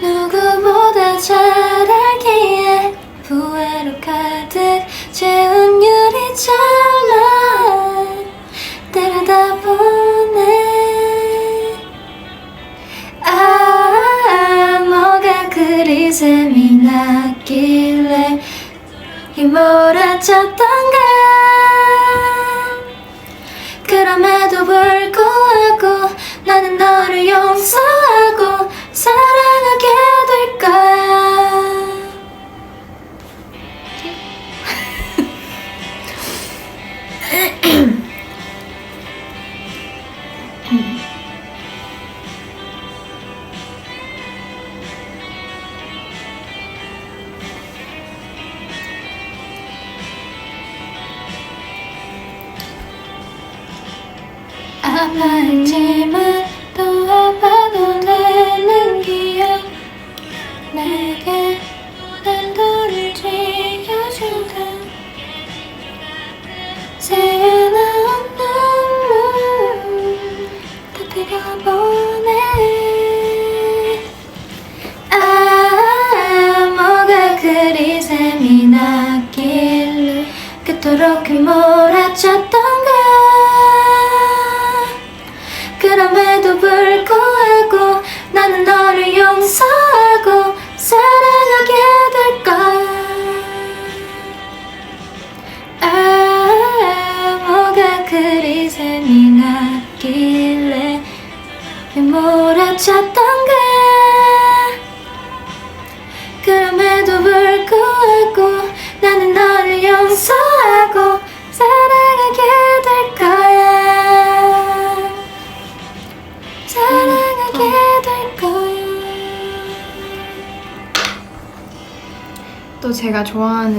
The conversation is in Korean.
누구보다 잘 알기에 후회로 가득 채운 유리창만 때려다보네. 아 뭐가 그리 셈이 났길래 휘몰아쳤던가 아파했지만 또 아파도 되는 기억. 내게 그토록 휘몰아쳤던가? 그럼에도 불구하고 나는 너를 용서하고 사랑하게 될 거야 아 뭐가 그리 셈이 났길래 휘몰아쳤던가 사랑하게 될 거야. 또 제가 좋아하는